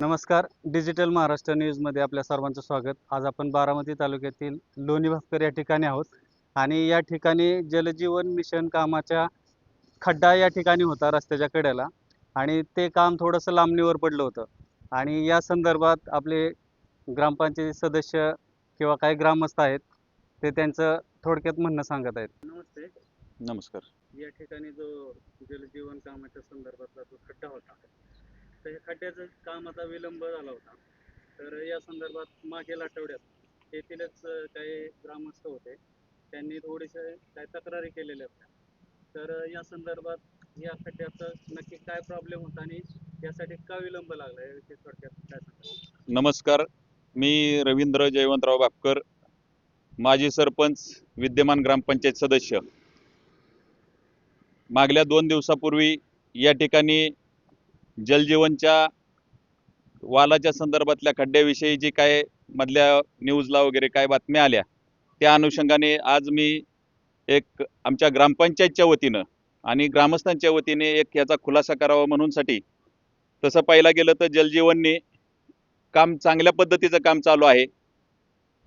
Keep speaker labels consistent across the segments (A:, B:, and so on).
A: नमस्कार. डिजिटल महाराष्ट्र न्यूजमध्ये आपल्या सर्वांचं स्वागत. आज आपण बारामती तालुक्यातील लोणी भास्कर या ठिकाणी आहोत. आणि या ठिकाणी जलजीवन मिशन कामाच्या खड्डा या ठिकाणी होता रस्त्याच्या कडेला. आणि ते काम थोडंसं लांबणीवर पडलं होतं. आणि या संदर्भात आपले ग्रामपंचायती सदस्य किंवा काही ग्रामस्थ आहेत ते त्यांचं थोडक्यात म्हणणं सांगत आहेत. नमस्ते.
B: नमस्कार.
A: या ठिकाणी जो जलजीवन कामाच्या संदर्भातला जो खड्डा होता तर या खड्ड्याचं कामाचा विलंब झाला होता. तर या संदर्भात मागील आठवड्यात येथीलच काही ग्रामस्थ होते. त्यांनी थोडेसे काही तक्रारी केलेल्या होत्या. तर या संदर्भात या खड्ड्याचं नक्की काय प्रॉब्लेम होता आणि यासाठी का विलंब लागला? याविषयी थोडक्यात काय सांगा
B: नमस्कार. मी रवींद्र जयवंतराव बापकर माजी सरपंच विद्यमान ग्रामपंचायत सदस्य. मागल्या दोन दिवसापूर्वी या ठिकाणी जलजीवनच्या वालाच्या संदर्भातल्या खड्ड्याविषयी जी काय मधल्या न्यूजला वगैरे काय बातम्या आल्या त्या अनुषंगाने आज मी एक आमच्या ग्रामपंचायतच्या वतीनं आणि ग्रामस्थांच्या वतीने एक याचा खुलासा करावा म्हणूनसाठी तसं पाहायला गेलं तर जलजीवनने काम चांगल्या पद्धतीचं काम चालू आहे.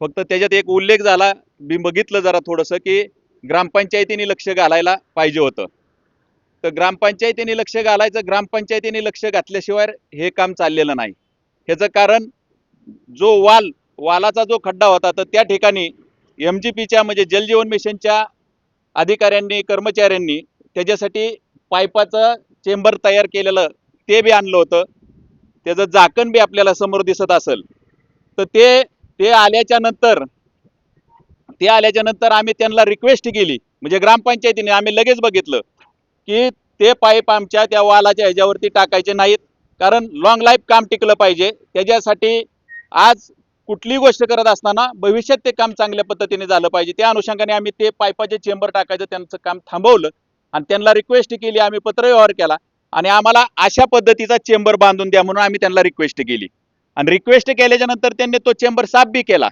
B: फक्त त्याच्यात एक उल्लेख झाला मी बघितलं जरा थोडंसं की ग्रामपंचायतीने लक्ष घालायला पाहिजे होतं. तर ग्रामपंचायतीने लक्ष घालायचं ग्रामपंचायतीने लक्ष घातल्याशिवाय हे काम चाललेलं नाही. ह्याचं कारण जो वाल वालाचा जो खड्डा होता तर त्या ठिकाणी एम जी पीच्या म्हणजे जलजीवन मिशनच्या अधिकाऱ्यांनी कर्मचाऱ्यांनी त्याच्यासाठी पायपाचं चेंबर तयार केलेलं ते बी आणलं होतं. त्याचं झाकण बी आपल्याला समोर दिसत असेल. तर ते ते आल्याच्यानंतर ते आल्याच्यानंतर आम्ही त्यांना रिक्वेस्ट केली. म्हणजे ग्रामपंचायतीने आम्ही लगेच बघितलं. की ते पाईप आमच्या त्या वालाच्या ह्याच्यावरती टाकायचे नाहीत. कारण लॉंग लाईफ काम टिकलं पाहिजे. त्याच्यासाठी आज कुठलीही गोष्ट करत असताना भविष्यात ते काम चांगल्या पद्धतीने झालं पाहिजे. त्या अनुषंगाने आम्ही ते पाईपाचे चेंबर टाकायचं त्यांचं काम थांबवलं. आणि त्यांना रिक्वेस्ट केली आम्ही पत्रव्यवहार केला. आणि आम्हाला अशा पद्धतीचा चेंबर बांधून द्या म्हणून आम्ही त्यांना रिक्वेस्ट केली. आणि रिक्वेस्ट केल्याच्यानंतर त्यांनी तो चेंबर साफ बी केला.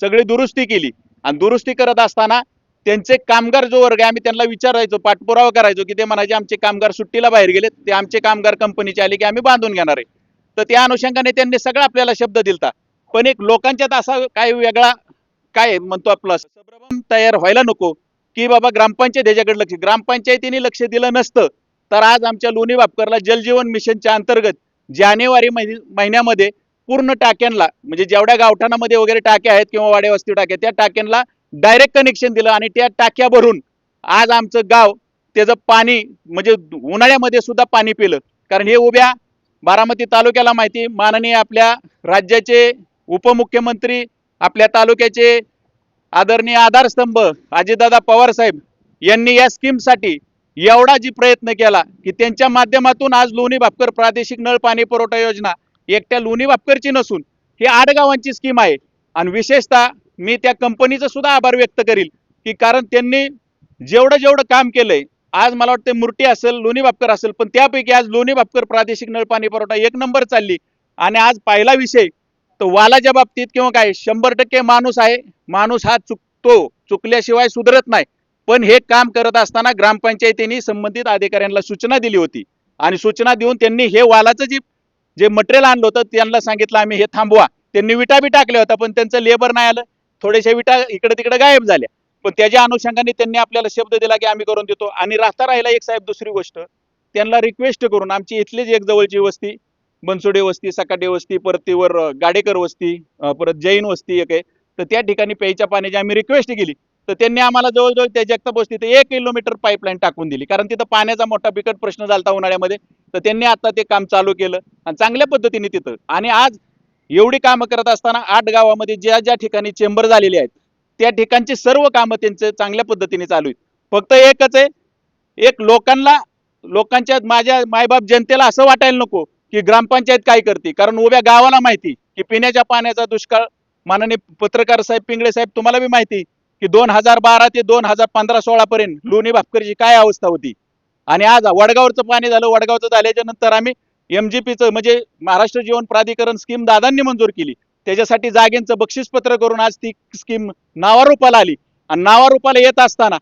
B: सगळी दुरुस्ती केली. आणि दुरुस्ती करत असताना त्यांचे कामगार जो वर्ग आहे आम्ही त्यांना विचारायचो पाठपुरावा करायचो की ते म्हणायचे आमचे कामगार सुट्टीला बाहेर गेले ते आमचे कामगार कंपनीचे आले की आम्ही बांधून घेणार आहे. तर त्या अनुषंगाने त्यांनी सगळं आपल्याला शब्द दिलता. पण एक लोकांच्यात असा काय वेगळा काय म्हणतो आपला संभ्रम तयार व्हायला नको की बाबा ग्रामपंचायत ह्याच्याकडे लक्ष ग्रामपंचायतीने लक्ष दिलं नसतं तर आज आमच्या लोणी बापकरला जलजीवन मिशनच्या अंतर्गत जानेवारी महिन्यामध्ये पूर्ण टाक्यांना म्हणजे जेवढ्या गावठाणामध्ये वगैरे टाक्या आहेत किंवा वाड्या वस्ती टाक्या त्या टाक्यांना डायरेक्ट कनेक्शन दिलं आणि त्या टाक्या भरून आज आमचं गाव त्याचं पाणी म्हणजे उन्हाळ्यामध्ये सुद्धा पाणी पिलं. कारण हे उभ्या बारामती तालुक्याला माहिती माननीय आपल्या राज्याचे उपमुख्यमंत्री आपल्या तालुक्याचे आदरणीय आधारस्तंभ अजितदादा पवार साहेब यांनी या स्कीमसाठी एवढा जी प्रयत्न केला की त्यांच्या माध्यमातून आज लोणी भापकर प्रादेशिक नळ पाणी पुरवठा योजना एकट्या लोणी भापकरची नसून ही आठ गावांची स्कीम आहे. आणि विशेषतः मी त्या कंपनीचं सुद्धा आभार व्यक्त करील की कारण त्यांनी जेवढं जेवढं काम केलंय आज मला वाटतं मूर्ती असेल लोणी भापकर असेल पण त्यापैकी आज लोणी भापकर प्रादेशिक नळ पाणी पुरवठा एक नंबर चालली. आणि आज पहिला विषय तर वालाच्या बाबतीत किंवा काय शंभर टक्के माणूस आहे माणूस हा चुकतो चुकल्याशिवाय सुधरत नाही. पण हे काम करत असताना ग्रामपंचायतीने संबंधित अधिकाऱ्यांना सूचना दिली होती. आणि सूचना देऊन त्यांनी हे वालाचं जी जे मटेरियल आणलं होतं त्यांना सांगितलं आम्ही हे थांबवा. त्यांनी विटा बी टाकल्या होत्या पण त्यांचं लेबर नाही आलं. थोड्याशा विटा इकडे तिकडे गायब झाल्या. पण त्याच्या अनुषंगाने त्यांनी आपल्याला शब्द दिला की आम्ही करून देतो. आणि राहता राहिला एक साहेब दुसरी गोष्ट त्यांना रिक्वेस्ट करून आमची इथलीच एक जवळची वस्ती बनसोडे वस्ती सकाटे वस्ती परत तीवर गाडेकर वस्ती परत जैन वस्ती एक आहे. तर त्या ठिकाणी प्यायच्या पाण्याची आम्ही रिक्वेस्ट केली. तर त्यांनी आम्हाला जवळजवळ त्या जगताप वस्ती एक किलोमीटर पाईपलाईन टाकून दिली. कारण तिथं पाण्याचा मोठा बिकट प्रश्न झाला उन्हाळ्यामध्ये. तर त्यांनी आता ते काम चालू केलं. आणि चांगल्या पद्धतीने तिथं. आणि आज एवढी कामं करत असताना आठ गावामध्ये ज्या ज्या ठिकाणी चेंबर झालेले आहेत त्या ठिकाणची सर्व कामं त्यांचे चांगल्या पद्धतीने चालू आहेत. फक्त एकच आहे एक लोकांना लोकांच्या माझ्या मायबाप जनतेला असं वाटायला नको की ग्रामपंचायत काय करते? कारण उभ्या गावाला माहिती की पिण्याच्या पाण्याचा दुष्काळ माननीय पत्रकार साहेब पिंगळे साहेब तुम्हाला बी माहिती की दोन हजार बारा ते दोन हजार पंधरा सोळा पर्यंत लोणी भापकरची काय अवस्था होती? आणि आज वडगावचं पाणी झालं वडगावचं झाल्याच्यानंतर आम्ही एमजीपीचं म्हणजे महाराष्ट्र जीवन प्राधिकरण स्कीम दादांनी मंजूर केली. त्याच्यासाठी जागेंचं बक्षीसपत्र करून आज ती स्कीम नावारूपाला आली. आणि नावारूपाला येत असताना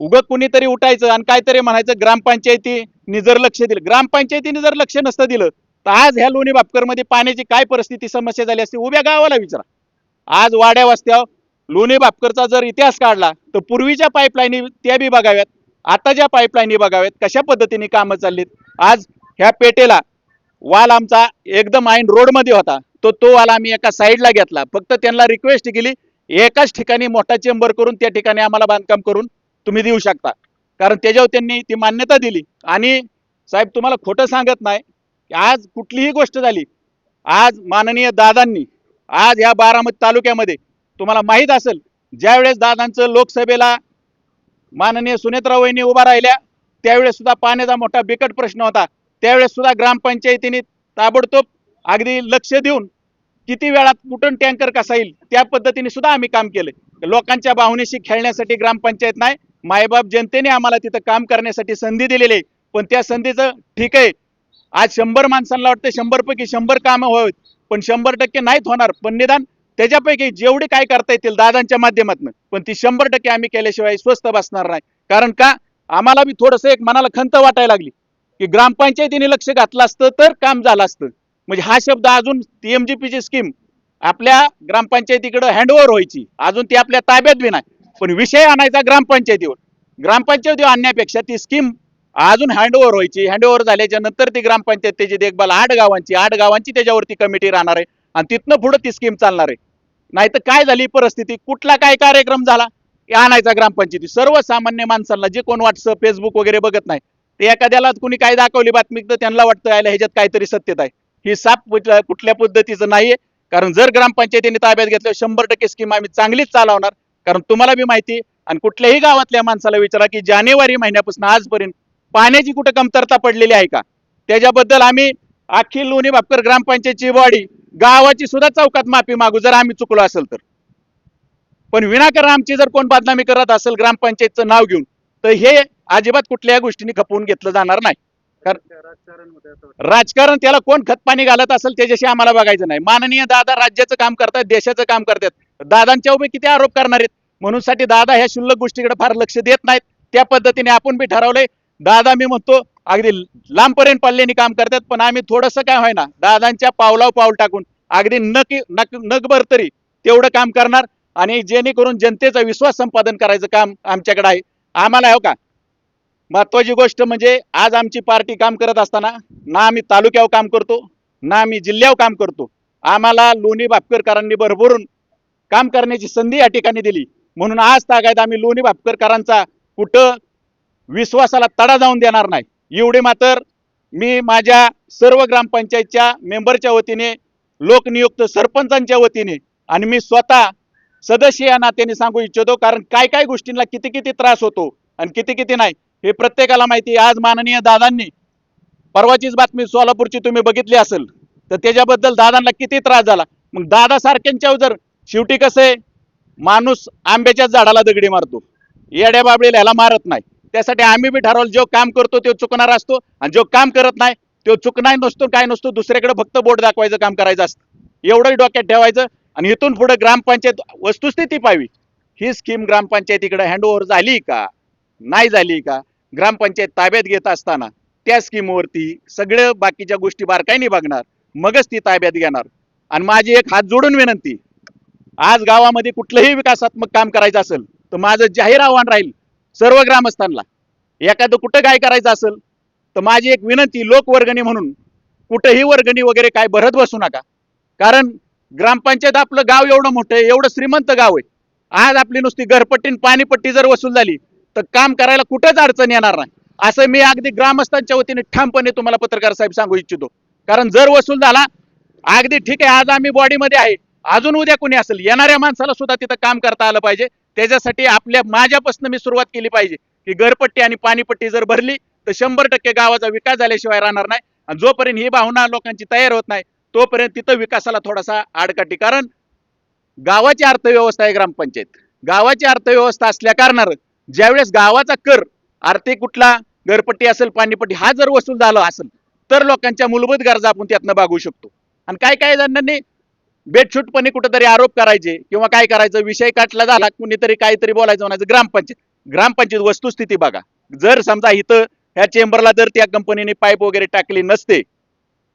B: उगत कुणीतरी उठायचं आणि काहीतरी म्हणायचं ग्रामपंचायतीने जर लक्ष दिलं. ग्रामपंचायतीने जर लक्ष नसतं दिलं तर आज ह्या लोणी बापकरमध्ये पाण्याची काय परिस्थिती समस्या झाली असते उभ्या गावाला विचारा. आज वाड्या वस्त्या लोणी बापकरचा जर इतिहास काढला तर पूर्वीच्या पाईपलाईनी त्या बी बघाव्यात आता ज्या पाईपलाईनी बघाव्यात कशा पद्धतीने कामं चाललीत. आज ह्या पेटेला वाल आमचा एकदम आईन रोडमध्ये होता. तो तो वाल आम्ही एका साईडला घेतला. फक्त त्यांना रिक्वेस्ट केली एकाच ठिकाणी मोठा चेंबर करून त्या ठिकाणी आम्हाला बांधकाम करून तुम्ही देऊ शकता. कारण त्याच्यावर त्यांनी ती मान्यता दिली. आणि साहेब तुम्हाला खोटं सांगत नाही की आज कुठलीही गोष्ट झाली आज माननीय दादांनी आज या बारामती तालुक्यामध्ये तुम्हाला माहीत असेल ज्यावेळेस दादांचं लोकसभेला माननीय सुनेत्रा वहिनी उभा राहिल्या त्यावेळेस सुद्धा पाण्याचा मोठा बिकट प्रश्न होता. त्यावेळेस सुद्धा ग्रामपंचायतीने ताबडतोब अगदी लक्ष देऊन किती वेळात कुठून टँकर कसा येईल त्या पद्धतीने सुद्धा आम्ही काम केलं. लोकांच्या भावनेशी खेळण्यासाठी ग्रामपंचायत नाही मायबाप जनतेने आम्हाला तिथं काम करण्यासाठी संधी दिलेली आहे. पण त्या संधीचं ठीक आहे. आज शंभर माणसांना वाटतं शंभर पैकी शंभर कामं व्हावीत पण शंभर टक्के नाहीत होणार. पण निदान त्याच्यापैकी जेवढे काय करता येतील दादांच्या माध्यमातून पण ती शंभर टक्के आम्ही केल्याशिवाय स्वस्त बसणार नाही. कारण का? आम्हाला बी थोडंसं एक मनाला खंत वाटायला लागली. की ग्रामपंचायतीने लक्ष घातलं असतं तर काम झालं असतं. म्हणजे हा शब्द अजून टीएमजीपीची स्कीम आपल्या ग्रामपंचायतीकडे हँडओव्हर व्हायची. अजून ती आपल्या ताब्यात बी नाही. पण विषय आणायचा ग्रामपंचायतीवर. ग्रामपंचायतीवर आणण्यापेक्षा ती स्कीम अजून हँडओव्हर व्हायची. हँडओव्हर झाल्याच्यानंतर ती ग्रामपंचायत त्याची देखभाल आठ गावांची आठ गावांची त्याच्यावरती कमिटी राहणार आहे आणि तिथनं पुढे ती स्कीम चालणार आहे. नाही तर काय झाली परिस्थिती? कुठला काय कार्यक्रम झाला? आणायचा ग्रामपंचायती. सर्वसामान्य माणसांना जे कोण व्हॉट्सअप फेसबुक वगैरे बघत नाही ते एखाद्याला कुणी काय दाखवली बातमी तर त्यांना वाटतं यायला ह्याच्यात काहीतरी सत्यता आहे. ही साप कुठल्या पद्धतीचं नाहीये. कारण जर ग्रामपंचायतीने ताब्यात घेतलं शंभर टक्के स्कीम आम्ही चांगलीच चालवणार. कारण तुम्हाला बी माहिती आणि कुठल्याही गावातल्या माणसाला विचारा की जानेवारी महिन्यापासून आजपर्यंत पाण्याची कुठं कमतरता पडलेली आहे का? त्याच्याबद्दल आम्ही अखिल लोणी बापकर ग्रामपंचायतची बॉडी गावाची सुद्धा चौकात माफी मागू जर आम्ही चुकलो असेल तर. पण विनाकारण आमची जर कोण बदनामी करत असेल ग्रामपंचायतचं नाव घेऊन तर हे अजिबात कुठल्याही गोष्टीने खपवून घेतलं जाणार नाही.
A: राजकारण
B: राजकारण त्याला कोण खत पाणी घालत असेल त्याच्याशी आम्हाला बघायचं नाही. माननीय दादा राज्याचं काम करतात देशाचं काम करतात दादांच्या उभे किती आरोप करणार आहेत? म्हणून साठी दादा ह्या शुल्लक गोष्टीकडे फार लक्ष देत नाहीत. त्या पद्धतीने आपण बी ठरवलंय. दादा मी म्हणतो अगदी लांबपर्यंत पल्ल्याने काम करतात पण आम्ही थोडंसं काय होईना दादांच्या पावलाव पाऊल टाकून अगदी नक नक नकभर तरी तेवढं काम करणार. आणि जेणेकरून जनतेचा विश्वास संपादन करायचं काम आमच्याकडे आहे. आम्हाला हो का? महत्वाची गोष्ट म्हणजे आज आमची पार्टी काम करत असताना ना आम्ही तालुक्यावर काम करतो ना आम्ही जिल्ह्यावर काम करतो. आम्हाला लोणी भापकरकरांनी भरभरून काम करण्याची संधी या ठिकाणी दिली. म्हणून आज तागायत आम्ही लोणी भापकरकरांचा कुठं विश्वासाला तडा जाऊन देणार नाही. एवढे मात्र मी माझ्या सर्व ग्रामपंचायतच्या मेंबरच्या वतीने लोकनियुक्त सरपंचांच्या वतीने आणि मी स्वतः सदस्य या नात्याने सांगू इच्छितो कारण काय काय गोष्टींना किती किती त्रास होतो आणि किती किती नाही हे प्रत्येकाला माहिती आज माननीय दादांनी परवाचीच बातमी सोलापूरची तुम्ही बघितली असेल तर त्याच्याबद्दल दादांना किती त्रास झाला? मग दादा सारख्यांच्या जर शेवटी कसं आहे माणूस आंब्याच्याच झाडाला दगडी मारतो. येड्या बाबळीला ह्याला मारत नाही. त्यासाठी आम्ही बी ठरवलं जो काम करतो तो चुकणार असतो आणि जो काम करत नाही तो चुकणार नसतो काय नसतो दुसऱ्याकडे फक्त बोट दाखवायचं काम करायचं असतं. एवढंही डोक्यात ठेवायचं. आणि इथून पुढे ग्रामपंचायत वस्तुस्थिती पाहावी. ही स्कीम ग्रामपंचायतीकडे हँडओव्हर झाली का? नाही झाली का? ग्रामपंचायत ताब्यात घेत असताना त्या स्कीमवरती सगळ्या बाकीच्या गोष्टी बारकाईने बघणार. मगच ती ताब्यात घेणार. आणि माझी एक हात जोडून विनंती आज गावामध्ये कुठलंही विकासात्मक काम करायचं असेल तर माझं जाहीर आव्हान राहील सर्व ग्रामस्थांना. एखादं कुठं काय करायचं असेल तर माझी एक विनंती लोकवर्गणी म्हणून कुठंही वर्गणी वगैरे काय भरत बसू नका. कारण ग्रामपंचायत आपलं गाव एवढं मोठं आहे एवढं श्रीमंत गाव आहे. आज आपली नुसती घरपट्टी आणि पाणीपट्टी जर वसूल झाली तर काम करायला कुठंच अडचण येणार नाही. असं मी अगदी ग्रामस्थांच्या वतीने ठामपणे तुम्हाला पत्रकार साहेब सांगू इच्छितो. कारण जर वसूल झाला अगदी ठीक आहे आज आम्ही बॉडीमध्ये आहे अजून उद्या कोणी असेल येणाऱ्या माणसाला सुद्धा तिथं काम करता आलं पाहिजे. त्याच्यासाठी आपल्या माझ्यापासून मी सुरुवात केली पाहिजे की घरपट्टी आणि पाणीपट्टी जर भरली तर शंभर टक्के गावाचा विकास झाल्याशिवाय राहणार नाही. आणि जोपर्यंत ही भावना लोकांची तयार होत नाही तोपर्यंत तिथं विकासाला थोडासा आडकाठी. कारण गावाची अर्थव्यवस्था आहे ग्रामपंचायत. गावाची अर्थव्यवस्था असल्या कारणानं ज्यावेळेस गावाचा कर आर्थिक कुठला घरपट्टी असेल पाणीपट्टी हा जर वसूल झाला असेल तर लोकांच्या मूलभूत गरजा आपण त्यातनं भागवू शकतो. आणि काय काय जणांनी बेटछूटपणे कुठेतरी आरोप करायचे किंवा काय करायचं विषय काटला झाला कुणीतरी काहीतरी बोलायचं म्हणायचं ग्रामपंचायत. ग्रामपंचायत वस्तुस्थिती बघा. जर समजा इथं ह्या चेंबरला जर त्या कंपनीने पाईप वगैरे टाकली नसते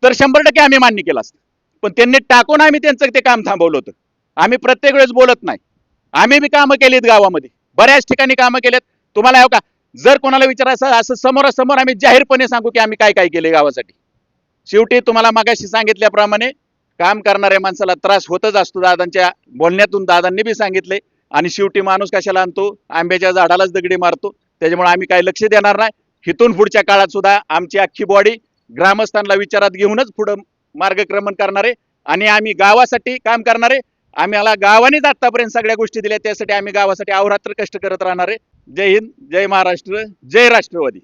B: तर शंभर टक्के आम्ही मान्य केलं असतं. पण त्यांनी टाकून आम्ही त्यांचं ते काम थांबवलं होतं. आम्ही प्रत्येक वेळेस बोलत नाही. आम्ही बी कामं केलीत गावामध्ये. बऱ्याच ठिकाणी कामं केलेत. तुम्हाला हो का जर कोणाला विचारायचं असं समोरासमोर आम्ही जाहीरपणे सांगू की आम्ही काय काय केले गावासाठी. शेवटी तुम्हाला मागाशी सांगितल्याप्रमाणे काम करणाऱ्या माणसाला त्रास होतच असतो. दादांच्या बोलण्यातून दादांनी बी सांगितले. आणि शेवटी माणूस कशाला आणतो? आंब्याच्या झाडालाच दगडी मारतो. त्याच्यामुळे आम्ही काय लक्ष देणार नाही. हिथून पुढच्या काळात सुद्धा आमची अख्खी बॉडी ग्रामस्थांना विचारात घेऊनच पुढं मार्गक्रमण करणारे आणि आम्ही गावासाठी काम करणारे. आम्हाला गावानेच आतापर्यंत सगळ्या गोष्टी दिल्या त्यासाठी आम्ही गावासाठी अहोरात्र कष्ट करत राहणारे. जय हिंद जय महाराष्ट्र जय राष्ट्रवादी.